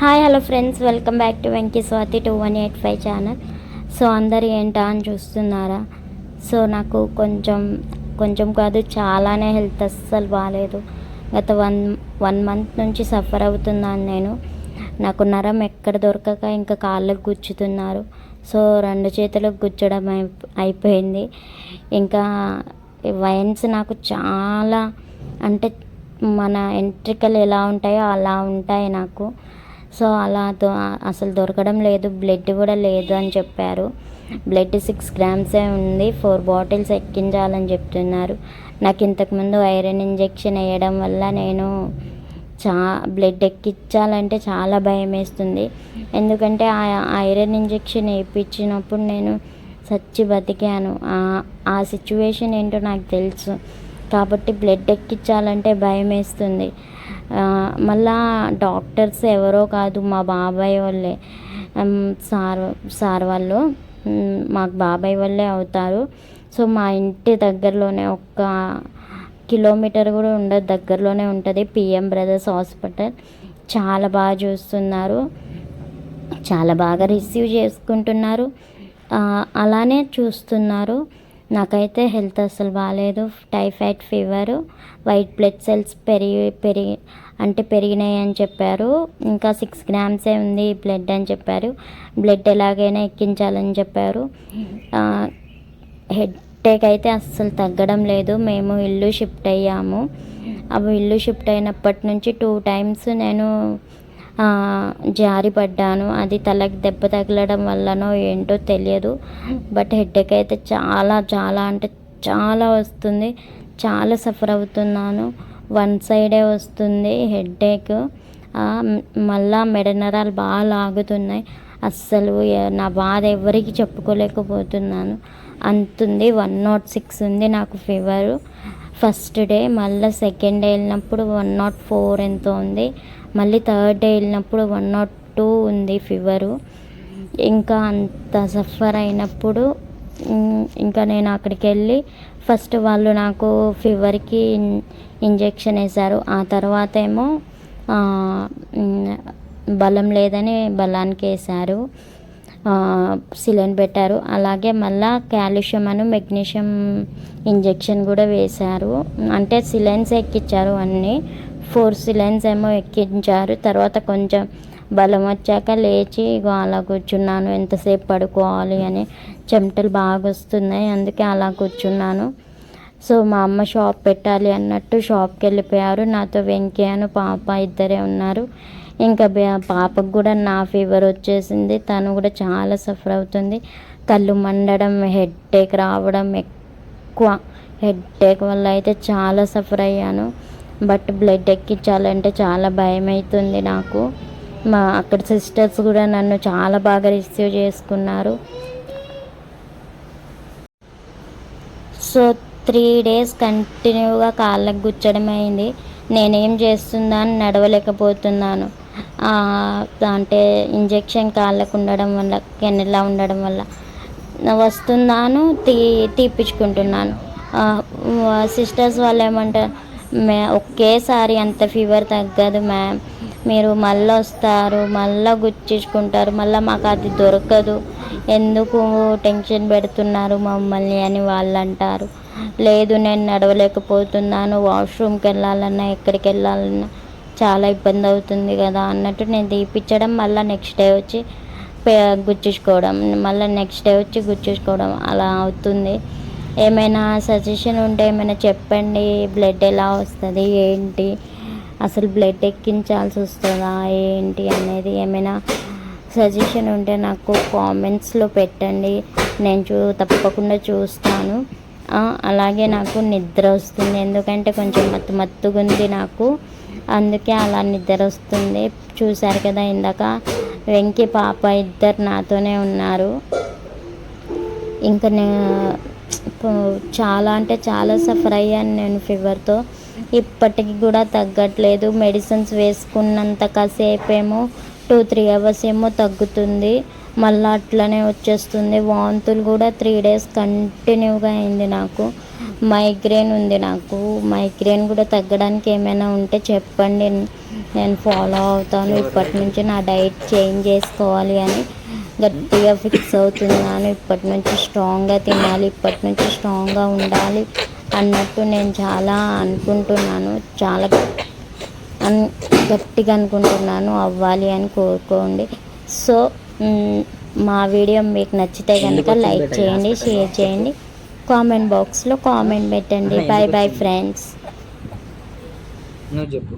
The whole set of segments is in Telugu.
Hi hello friends. Welcome back to Venky Swathi two one eight five channel. So అందరు ఏంటా అని చూస్తున్నారా? సో నాకు కొంచెం కొంచెం కాదు చాలానే హెల్త్ అస్సలు బాగాలేదు గత వన్ వన్ మంత్ నుంచి సఫర్ అవుతున్నాను నేను. నాకు నరం ఎక్కడ దొరకక ఇంకా కాళ్ళకు గుచ్చుతున్నారు. సో రెండు చేతులకు గుచ్చడం అయి అయిపోయింది. ఇంకా వైన్స్ నాకు చాలా అంటే మన ఎంట్రికలు ఎలా ఉంటాయో అలా ఉంటాయి నాకు. సో అలా అసలు దొరకడం లేదు బ్లడ్ కూడా లేదు అని చెప్పారు. బ్లడ్ సిక్స్ గ్రామ్సే ఉంది ఫోర్ బాటిల్స్ ఎక్కించాలని చెప్తున్నారు. నాకు ఇంతకుముందు ఐరన్ ఇంజెక్షన్ వేయడం వల్ల నేను చా బ్లడ్ ఎక్కించాలంటే చాలా భయం వేస్తుంది. ఎందుకంటే ఆ ఐరన్ ఇంజెక్షన్ వేయించినప్పుడు నేను చచ్చి బతికాను. ఆ సిచ్యువేషన్ ఏంటో నాకు తెలుసు. కాబట్టి బ్లడ్ ఎక్కించాలంటే భయం వేస్తుంది మళ్ళా డాక్టర్స్ ఎవరో కాదు మా బాబాయ్ వాళ్ళే. సార్ సార్ వాళ్ళు మాకు బాబాయ్ వాళ్ళే అవుతారు. సో మా ఇంటి దగ్గరలోనే ఒక్క కిలోమీటర్ కూడా ఉండదు దగ్గరలోనే ఉంటుంది పిఎం బ్రదర్స్ హాస్పిటల్. చాలా బాగా చూస్తున్నారు. చాలా బాగా రిసీవ్ చేసుకుంటున్నారు. అలానే చూస్తున్నారు. నాకైతే హెల్త్ అసలు బాగాలేదు typhoid fever white blood cells పెరిగి పెరిగి అంటే పెరిగినాయి అని చెప్పారు. ఇంకా సిక్స్ గ్రామ్సే ఉంది బ్లడ్ అని చెప్పారు. బ్లడ్ ఎలాగైనా ఎక్కించాలని చెప్పారు. హెడ్ టేక్ అయితే అస్సలు తగ్గడం లేదు. మేము ఇల్లు షిఫ్ట్ అయ్యాము. అవి ఇల్లు షిఫ్ట్ అయినప్పటి నుంచి టూ టైమ్స్ నేను జారి పడ్డాను అది తలకి దెబ్బ తగలడం వల్లనో ఏంటో తెలియదు. బట్ హెడ్ఏక్ అయితే చాలా చాలా అంటే చాలా వస్తుంది. చాలా సఫర్ అవుతున్నాను. వన్ సైడే వస్తుంది హెడ్ఏక్. మళ్ళా మెడనరాలు బాగా లాగుతున్నాయి. అస్సలు నా బాధ ఎవరికి చెప్పుకోలేకపోతున్నాను. అంతుంది వన్ నాట్ సిక్స్ ఉంది నాకు ఫీవరు. ఫస్ట్ డే మళ్ళీ సెకండ్ డే వెళ్ళినప్పుడు వన్ నాట్ ఫోర్ ఎంతో ఉంది. మళ్ళీ థర్డ్ డే వెళ్ళినప్పుడు వన్ నాట్ టూ ఉంది ఫీవరు. ఇంకా అంత సఫర్ అయినప్పుడు ఇంకా నేను అక్కడికి వెళ్ళి ఫస్ట్ వాళ్ళు నాకు ఫీవర్కి ఇంజెక్షన్ వేశారు. ఆ తర్వాత ఏమో బలం లేదని బలానికి వేశారు. సిలిండ్ పెట్టారు. అలాగే మళ్ళా కాల్షియం అను మెగ్నీషియం ఇంజెక్షన్ కూడా వేశారు. అంటే సిలైన్స్ ఎక్కించారు అన్నీ. ఫోర్ సిలైన్స్ ఏమో ఎక్కించారు. తర్వాత కొంచెం బలం వచ్చాక లేచి ఇగో అలా కూర్చున్నాను. ఎంతసేపు పడుకోవాలి అని చెమటలు బాగా వస్తున్నాయి. అందుకే అలా కూర్చున్నాను. సో మా అమ్మ షాప్ పెట్టాలి అన్నట్టు షాప్కి వెళ్ళిపోయారు. నాతో వెంకయ్యను అని పాప ఇద్దరే ఉన్నారు. ఇంకా పాపకు కూడా నా ఫీవర్ వచ్చేసింది. తను కూడా చాలా సఫర్ అవుతుంది. కళ్ళు మండడం హెడ్ రావడం ఎక్కువ. హెడ్ వల్ల అయితే చాలా సఫర్ అయ్యాను. బట్ బ్లడ్ ఎక్కించాలంటే చాలా భయం అవుతుంది నాకు. మా అక్కడ సిస్టర్స్ కూడా నన్ను చాలా బాగా రిసీవ్ చేసుకున్నారు. సో త్రీ డేస్ కంటిన్యూగా కాళ్ళకు గుచ్చడం అయింది. నేనేం చేస్తుందా అని నడవలేకపోతున్నాను అంటే ఇంజెక్షన్ కాళ్ళకు ఉండడం వల్ల కెనెలా ఉండడం వల్ల వస్తున్నాను తీ తీపించుకుంటున్నాను సిస్టర్స్ వాళ్ళు ఏమంటారు మే ఒకేసారి అంత ఫీవర్ తగ్గదు మ్యామ్ మీరు మళ్ళీ వస్తారు మళ్ళీ గుర్తించుకుంటారు మళ్ళీ మాకు అది దొరకదు. ఎందుకు టెన్షన్ పెడుతున్నారు మమ్మల్ని అని వాళ్ళు అంటారు లేదు నేను నడవలేకపోతున్నాను వాష్రూమ్కి వెళ్ళాలన్నా ఎక్కడికి వెళ్ళాలన్నా చాలా ఇబ్బంది అవుతుంది కదా అన్నట్టు నేను తీపిచ్చడం మళ్ళీ నెక్స్ట్ డే వచ్చి గుచ్చుకోవడం మళ్ళీ నెక్స్ట్ డే వచ్చి గుచ్చుకోవడం అలా అవుతుంది. ఏమైనా సజెషన్ ఉంటే ఏమైనా చెప్పండి. బ్లడ్ ఎలా వస్తుంది ఏంటి? అసలు బ్లడ్ ఎక్కించాల్సి వస్తుందా ఏంటి అనేది ఏమైనా సజెషన్ ఉంటే నాకు కామెంట్స్లో పెట్టండి. నేను చూ తప్పకుండా చూస్తాను. అలాగే నాకు నిద్ర వస్తుంది. ఎందుకంటే కొంచెం మత్తు మత్తుగా ఉంది నాకు. అందుకే అలా నిద్ర వస్తుంది. చూశారు కదా ఇందాక వెంకి పాప ఇద్దరు నాతోనే ఉన్నారు. ఇంకా నేను చాలా అంటే చాలా సఫర్ అయ్యాను నేను ఫీవర్తో ఇప్పటికి కూడా తగ్గట్లేదు. మెడిసిన్స్ వేసుకున్నంత కాసేపు ఏమో టూ త్రీ అవర్స్ ఏమో తగ్గుతుంది. మళ్ళీ అట్లనే వచ్చేస్తుంది. వాంతులు కూడా త్రీ డేస్ కంటిన్యూగా అయింది నాకు. మైగ్రేన్ ఉంది నాకు. మైగ్రేన్ కూడా తగ్గడానికి ఏమైనా ఉంటే చెప్పండి. నేను ఫాలో అవుతాను. ఇప్పటి నుంచి నా డైట్ చేంజ్ చేసుకోవాలి అని. గట్టిగా ఫిక్స్ అవుతున్నాను. ఇప్పటి నుంచి స్ట్రాంగ్గా తినాలి. ఇప్పటి నుంచి స్ట్రాంగ్గా ఉండాలి అన్నట్టు నేను చాలా అనుకుంటున్నాను. చాలా అన్ గట్టిగా అనుకుంటున్నాను. అవ్వాలి అని కోరుకోండి. సో మ్, వీడియో మీకు నచ్చితే కనుక లైక్ చేయండి షేర్ చేయండి. కామెంట్ బాక్స్లో కామెంట్ పెట్టండి. Bye bye friends. నువ్వు చెప్పు?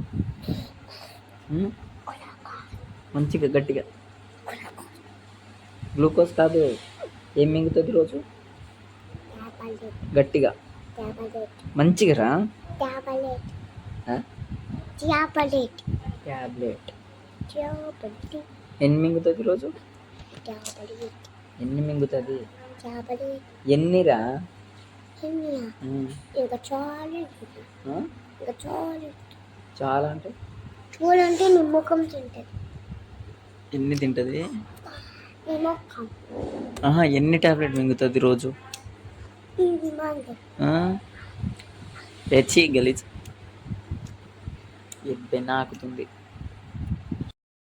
మంచిగా గట్టిగా. గ్లూకోజ్ కాదు. ఏం మింగుతుంది రోజు గట్టిగా. మంచిగా రా? ట్యాబ్లెట్ ఎన్ని మింగుతుంది రోజు ఎన్ని మింగుతుంది? ఎన్నిరా. ఇంకా చాలా ఆ? ఇంకా చాలా చాలా అంటే చూడంటే నిమ్మకం తింటది. ఎన్ని తింటుంది? ఆహా ఎన్ని టాబ్లెట్ మింగుతుంది రోజు? తెచ్చి గలీజ్. ఎబ్బె నాకుతుంది.